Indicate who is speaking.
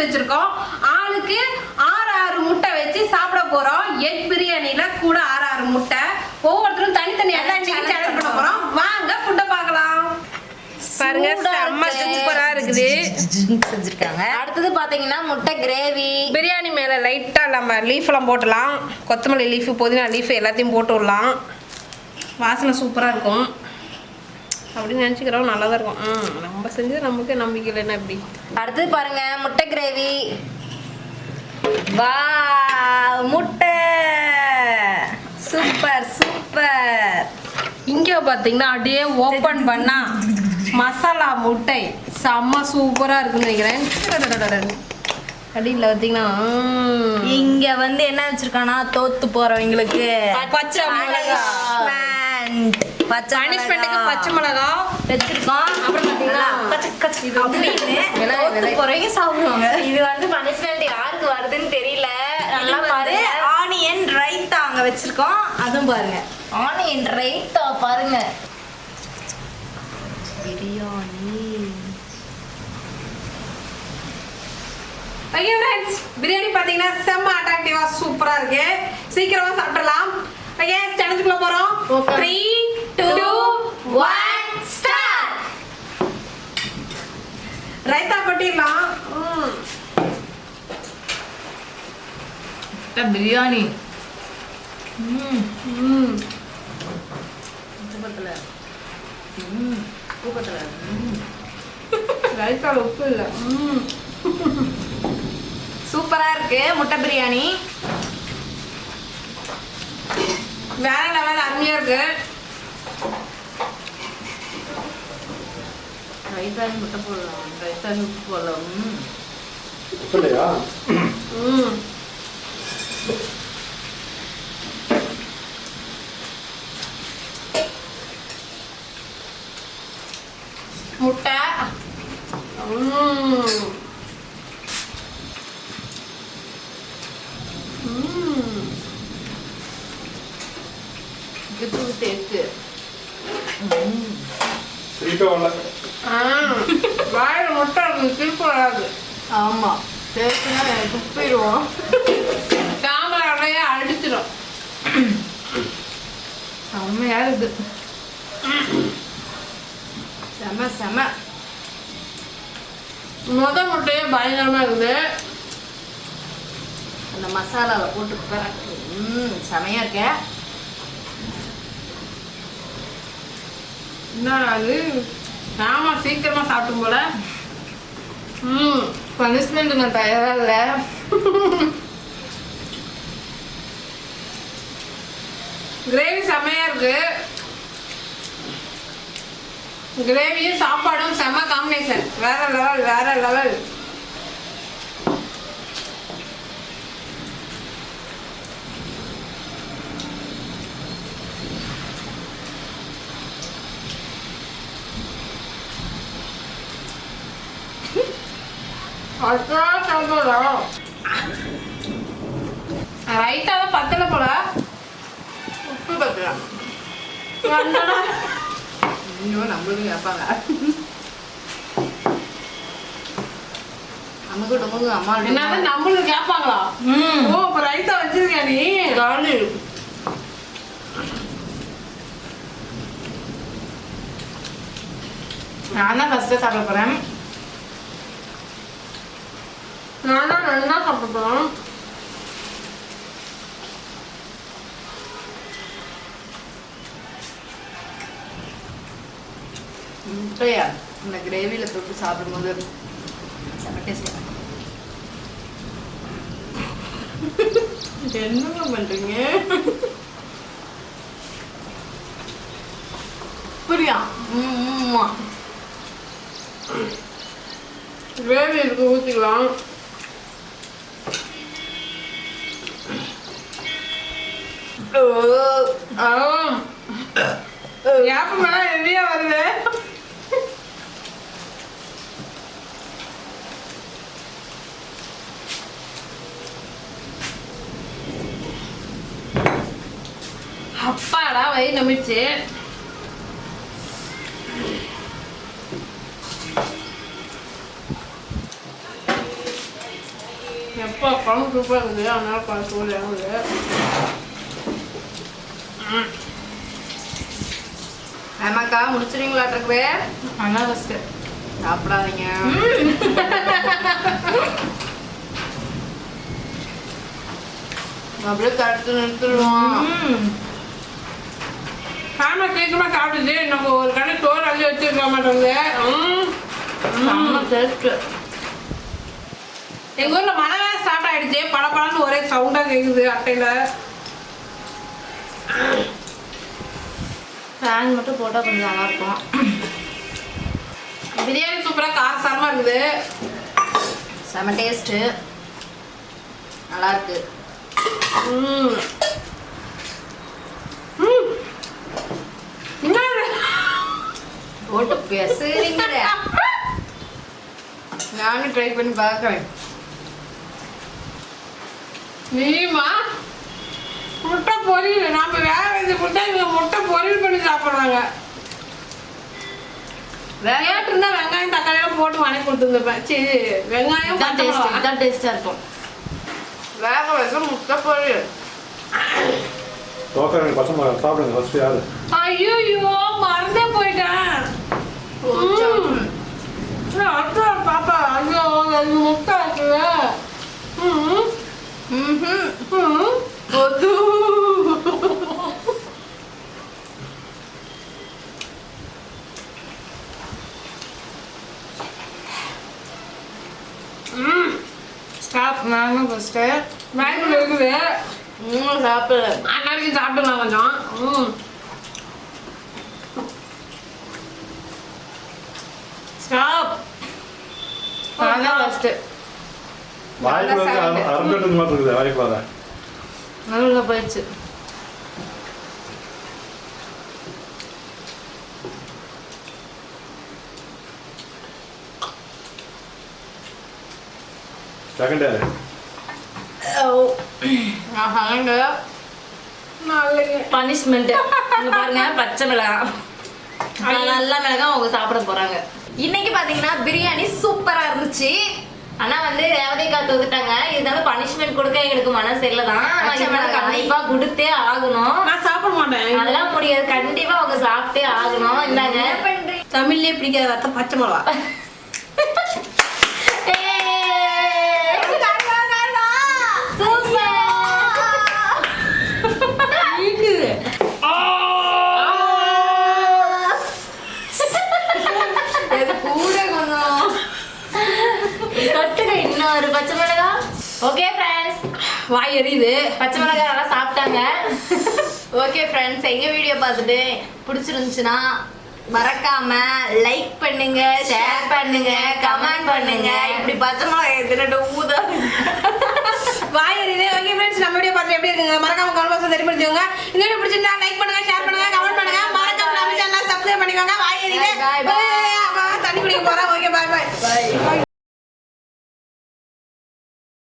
Speaker 1: எடுத்து வச்சிருக்கோம். ஆளுக்கு ஆறு ஆறு முட்டை வச்சு சாப்பிட போறோம். எக் பிரியாணில கூட ஆறு ஆறு முட்டை. ஒவ்வொருத்தரும் தனித்தனியா தான் சேலஞ்ச் பண்ண போறோம். வாங்க ஃபுட்டை பார்க்கலாம். பாருங்க செம்ம. சூப்பரா இருக்குது.
Speaker 2: செஞ்சிருக்காங்க. அடுத்தது பாத்தீங்கன்னா முட்டை கிரேவி
Speaker 1: பிரியாணி மேலே லைட்டாக நம்ம லீஃப் எல்லாம் போட்டுடலாம். கொத்தமல்லி லீஃப் புதினா லீஃப் எல்லாத்தையும் போட்டு விடலாம். வாசனை சூப்பராக இருக்கும். அப்படின்னு நினச்சிக்கிறோம் நல்லா தான் இருக்கும். ம் நம்ம செஞ்சது நமக்கு நம்பிக்கை இல்லைன்னா எப்படி?
Speaker 2: அடுத்தது பாருங்க முட்டை கிரேவி. வா முட்டை. Super super.
Speaker 1: இங்கே பார்த்தீங்கன்னா அப்படியே ஓப்பன் பண்ணா மசாலா முட்டை. செம்ம சூப்பராக இருக்குன்னு நினைக்கிறேன். அடியில் பார்த்தீங்கன்னா.
Speaker 2: இங்க வந்து என்ன வச்சிருக்கானா தோத்து போறவங்களுக்கு
Speaker 1: பச்சை மிளகா.
Speaker 2: பச்சை
Speaker 1: பனிஷ்மெண்ட்டுக்கு. பச்சை மிளகா.
Speaker 2: வச்சிருக்கோம்.
Speaker 1: அப்புறம் பார்த்தீங்கன்னா
Speaker 2: கச்ச கச்ச அப்படின்னு. போறவங்க சாப்பிடுவாங்க. இது வந்து பனிஷ்மெண்ட் யாருக்கு வருதுன்னு தெரியல. நல்லா பாருங்க. ஆனியன் ரைத்தா அங்க வச்சிருக்கோம். அதுவும் பாருங்க. ஆனியன் ரைத்தா பாருங்க. பிரியாணி.
Speaker 1: ஓகே ஃப்ரெண்ட்ஸ் பிரியாணி பார்த்தீங்கன்னா செம்ம அட்ராக்டிவாக சூப்பராக இருக்கு. சீக்கிரமா சாப்பிடலாம் ஓகே சேலஞ்சுக்குள்ள போகிறோம். த்ரீ ரைத்தா கொட்டிடலாம் ம்.
Speaker 2: பிரியாணி
Speaker 1: உப்பு இல்லை.
Speaker 2: சூப்பரா இருக்கு முட்டை பிரியாணி.
Speaker 1: வேற லெவல் அருமையாக இருக்கு.
Speaker 2: ரைத்தாலி முட்டை போடலாம். ரைத்தாலி உப்பு போடலாம்.
Speaker 3: இல்லையா
Speaker 1: ம். முட்டை.
Speaker 2: இது டேஸ்ட்டு
Speaker 3: வரல
Speaker 1: ஆ வாயில முட்டை இருக்கும் திருப்பி வராது
Speaker 2: ஆமா. டேஸ்ட்னா துப்பிடுவோம்.
Speaker 1: கேமராவிலேயே அடிச்சிடும்
Speaker 2: செம்மையா இருக்குது செம செம.
Speaker 1: முத முட்டையே பயங்கரமா இருக்குது.
Speaker 2: அந்த மசாலாவை போட்டு ம் செமையா இருக்க.
Speaker 1: என்ன அது? ஆமா சீக்கிரமா சாப்பிடும் போல. ம்
Speaker 2: பனிஷ்மெண்ட் நான் தயாரா இல்லை
Speaker 1: கிரேவி செம்மையா இருக்கு. கிரேவியும் சாப்பாடும் செம்ம காம்பினேஷன் வேற லெவல் வேற லெவல் ரைட்டா தான் பத்தல போல.
Speaker 2: உப்பு
Speaker 1: வந்தடா.
Speaker 2: இன்னும் நம்மளும் கேட்பாங்க நமக்கு நமக்கு அம்மா
Speaker 1: என்னது நம்மளுக்கு கேட்பாங்களா ஓ இப்ப ரைத்தா வச்சிருக்கியா நீ?
Speaker 2: காலி. நான் தான் ஃபஸ்ட்டு சாப்பிட போகிறேன்
Speaker 1: நான் தான் நல்லா சாப்பிடுறோம்
Speaker 2: முட்டையா? இந்த கிரேவியில் தொட்டு சாப்பிடும்போது செம்ம டேஸ்ட் என்னங்க பண்ணுறீங்க புரியா?
Speaker 1: கிரேவி இருக்கு ஊற்றிக்கலாம் ஏப்ப மேல ஹெவியா வருது? அப்பாடா வயிறு நம்பிடுச்சு. இப்போ குழம்பு சூப்பராக இருக்குது. அதனால குழம்பு சூடு ஆகுது
Speaker 2: ஆமாக்கா முடிச்சிருவீங்களாட்டிருக்குவே
Speaker 1: அதான் ஃபஸ்ட்டு
Speaker 2: சாப்பிடாதீங்க. அப்படியே தடுத்து நிறுத்திடுவோம்
Speaker 1: சாம சீக்கிரமாக சாப்பிட்டுச்சு நம்ம ஒரு கடை சோறு அள்ளி வச்சுருக்க மாட்டோங்க எங்கள் ஊரில் மழை ஆயிடுச்சு. பல பழம்னு ஒரே சவுண்டாக கேட்குது அட்டையில்.
Speaker 2: ஃபேன் மட்டும் போட்டால் கொஞ்சம் நல்லா இருக்கும்
Speaker 1: பிரியாணி சூப்பராக காரசாரமாக இருக்குது.
Speaker 2: செம்ம டேஸ்ட்டு நல்லா இருக்கு
Speaker 1: ம். ம். என்ன இது?
Speaker 2: போட்டு பேசுறீங்க நானும் ட்ரை பண்ணி பார்க்குறேன்.
Speaker 1: நீமா பொரியல். நாம வேக வச்சு கொடுத்தா இவங்க முட்டை பொரியல் பண்ணி சாப்பிட்றாங்க.
Speaker 2: வேக
Speaker 1: கேட்டிருந்தா வெங்காயம் தக்காளி எல்லாம் போட்டு வணக்கி கொடுத்துருந்துருப்பேன் சரி வெங்காயம்.
Speaker 2: இதான் டேஸ்ட்டாக இருக்கும். வேக வச்ச முட்டை பொரியல்.
Speaker 3: எனக்கு பச்சை மிளகா சாப்பிடுங்க ஃபர்ஸ்ட் யாரு?
Speaker 1: ஐயோ மறந்தே போயிட்டேன். ம். ஏய், அத்தை, பாப்பா ஐயோ ரெண்டு முட்டை இருக்குல்ல. ம். ம். ம்
Speaker 2: ஸ்டாப் ஃபஸ்ட்டு
Speaker 1: பேங்கில் இருக்குது.
Speaker 2: மூணு சாப்பிடல
Speaker 1: அண்ணாடிக்கு சாப்பிட்டுலாம் கொஞ்சம். ம்.
Speaker 2: ஸ்டாப் நான் தான் ஃபஸ்ட்டு
Speaker 3: மாதிரி இருக்குது வாய்க்குள்ள
Speaker 2: நடுவில் போயிடுச்சு.
Speaker 3: Second
Speaker 2: punishment. இங்க பாருங்க பச்சை மிளகாய் நல்ல மிளகாய் அவங்க சாப்பிட போறாங்க. இன்னைக்கு பாத்தீங்கன்னா பிரியாணி சூப்பரா இருந்துச்சு. ஆனா வந்து ரேவதிக்கா தோத்துட்டாங்க இருந்தாலும் பனிஷ்மெண்ட் கொடுக்க எங்களுக்கு மனசு இல்லதான். கண்டிப்பா கொடுத்தே ஆகணும்.
Speaker 1: நான் சாப்பிட மாட்டேன்.
Speaker 2: அதெல்லாம் முடியாது. கண்டிப்பா அவங்க சாப்பிட்டே ஆகணும். இந்தாங்க.
Speaker 1: தமிழ்லயே பிடிக்காத பச்சை மிளகா.
Speaker 2: தொட்டுக்க இன்னொரு பச்சை மிளகாய் ஓகே ஃப்ரெண்ட்ஸ்
Speaker 1: வாய் எரியுது.
Speaker 2: பச்சை மிளகாய் நல்லா சாப்பிட்டாங்க. ஓகே ஃப்ரெண்ட்ஸ் எங்க வீடியோ பார்த்துட்டு பிடிச்சிருந்துச்சுன்னா மறக்காம லைக் பண்ணுங்க ஷேர் பண்ணுங்க கமெண்ட் பண்ணுங்க. இப்படி பச்சை மிளகாய் தின்னுட்டு ஊத.
Speaker 1: வாய் எரியுது. ஓகே ஃப்ரெண்ட்ஸ் நம்ம வீடியோ பார்த்து எப்படி இருக்குங்க? மறக்காம கமெண்ட் பாக்ஸ்ல தெரிவிச்சுக்கோங்க இந்த வீடியோ பிடிச்சிருந்தா லைக் பண்ணுங்க ஷேர் பண்ணுங்க கமெண்ட் பண்ணுங்க. மறக்காம நம்ம சேனலை சப்ஸ்கிரைப் பண்ணிக்கோங்க. வாய் எரியுது. தண்ணி குடிக்க போறேன் ஓகே பாய் பாய்